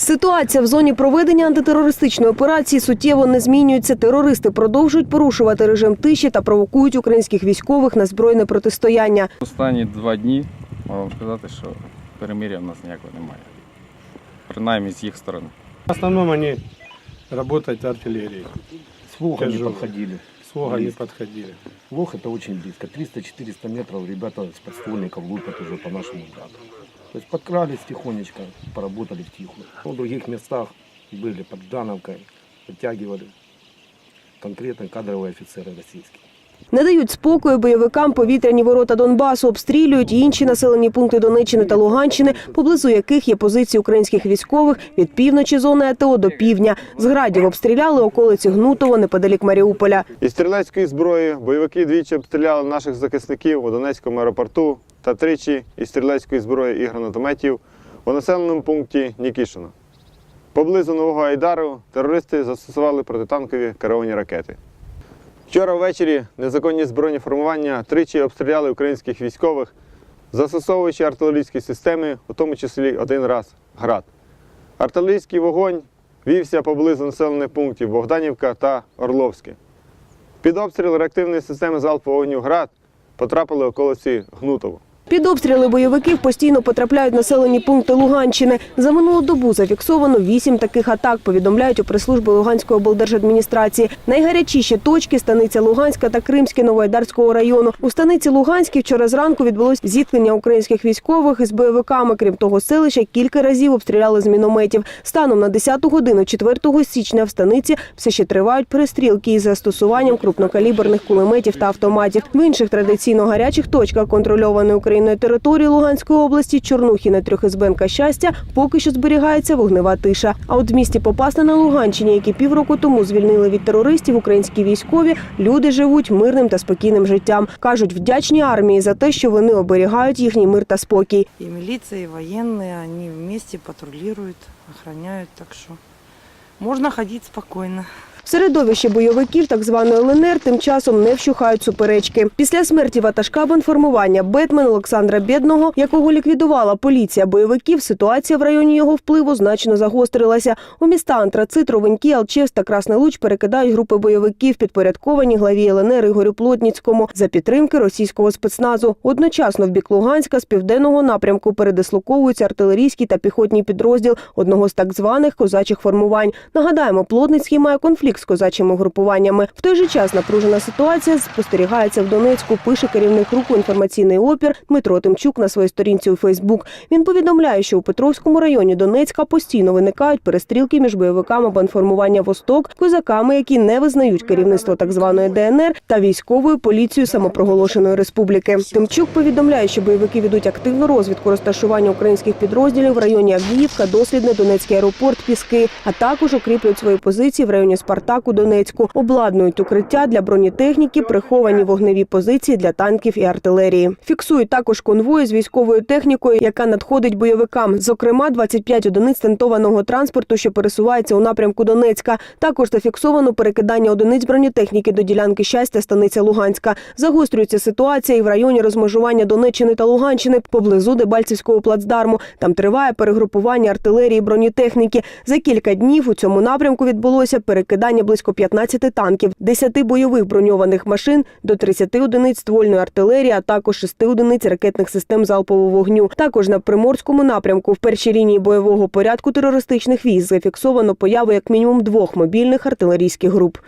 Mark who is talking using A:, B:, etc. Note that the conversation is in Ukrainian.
A: Ситуація в зоні проведення антитерористичної операції суттєво не змінюється. Терористи продовжують порушувати режим тиші та провокують українських військових на збройне протистояння.
B: Останні два дні можу сказати, що перемир'я в нас ніякого немає. Принаймні з їх сторони.
C: В основном они работают артиллерией.
D: С не
C: Тяжело.
D: подходили.
C: Не подходили.
D: Вог это очень близко. 300-400 метров ребята с подствольников лупят уже по нашему граду. То есть подкрались тихонечко, поработали в тихую. В других местах были под Ждановкой, подтягивали конкретно кадровые офицеры российские.
A: Не дають спокою бойовикам повітряні ворота Донбасу, обстрілюють інші населені пункти Донеччини та Луганщини, поблизу яких є позиції українських військових від півночі зони АТО до півдня. З градів обстріляли околиці Гнутово неподалік Маріуполя.
E: Із стрілецької зброї бойовики двічі обстріляли наших захисників у Донецькому аеропорту та тричі із стрілецької зброї і гранатометів у населеному пункті Нікішино. Поблизу Нового Айдару терористи застосували протитанкові керовані ракети. Вчора ввечері незаконні збройні формування тричі обстріляли українських військових, застосовуючи артилерійські системи, у тому числі один раз град. Артилерійський вогонь вівся поблизу населених пунктів Богданівка та Орловське. Під обстріл реактивної системи залпового вогню «Град» потрапили околиці Гнутово.
A: Під обстріли бойовиків постійно потрапляють населені пункти Луганщини. За минулу добу зафіксовано вісім таких атак, повідомляють у прес-службі Луганської облдержадміністрації. Найгарячіші точки – станиця Луганська та Кримське Новоайдарського району. У станиці Луганській вчора зранку відбулось зіткнення українських військових із бойовиками. Крім того, селища кілька разів обстріляли з мінометів. Станом на 10 годину 4 січня в станиці все ще тривають перестрілки із застосуванням крупнокаліберних кулеметів та автоматів. В інших традиційно гарячих точках контрольованої Україною території Луганської області Чорнухіна, Трьохізбенка, Щастя поки що зберігається вогнева тиша. А от в місті Попасна на Луганщині, які півроку тому звільнили від терористів українські військові, люди живуть мирним та спокійним життям. кажуть, вдячні армії за те, що вони оберігають їхній мир та спокій.
F: И милиция, и военные, они вместе патрулируют, охраняют, так что можно ходить спокойно.
A: Середовищі бойовиків так званої ЛНР тим часом не вщухають суперечки. Після смерті ватажка бандформування Бетмен Олександра Бєдного, якого ліквідувала поліція бойовиків, ситуація в районі його впливу значно загострилася. У міста Антрацит, Ровенькі, Алчевськ та Красний Луч перекидають групи бойовиків, підпорядковані главі ЛНР Ігорю Плотніцькому за підтримки російського спецназу. Одночасно в бік Луганська з південного напрямку передислоковується артилерійський та піхотний підрозділ одного з так званих козачих формувань. Нагадаємо, Плотницький має конфлікт з козачими групуваннями. В той же час напружена ситуація спостерігається в Донецьку. Пише керівник руху інформаційний опір Дмитро Тимчук на своїй сторінці у Фейсбук. Він повідомляє, що у Петровському районі Донецька постійно виникають перестрілки між бойовиками бандформування Восток, козаками, які не визнають керівництво так званої ДНР та військовою поліцією самопроголошеної республіки. Тимчук повідомляє, що бойовики ведуть активну розвідку розташування українських підрозділів в районі Авдіївка, Дослідне, Донецький аеропорт, Піски, а також укріплюють свої позиції в районі Спартаку, Донецьку, обладнують укриття для бронетехніки, приховані вогневі позиції для танків і артилерії. Фіксують також конвої з військовою технікою, яка надходить бойовикам. Зокрема, 25 одиниць тентованого транспорту, що пересувається у напрямку Донецька. Також зафіксовано перекидання одиниць бронетехніки до ділянки щастя станиця Луганська. Загострюється ситуація і в районі розмежування Донеччини та Луганщини поблизу Дебальцівського плацдарму. Там триває перегрупування артилерії бронетехніки. За кілька днів у цьому напрямку відбулося перекидання близько 15 танків, 10 бойових броньованих машин, до 30 одиниць ствольної артилерії, а також 6 одиниць ракетних систем залпового вогню. Також на приморському напрямку в першій лінії бойового порядку терористичних військ зафіксовано появу як мінімум двох мобільних артилерійських груп.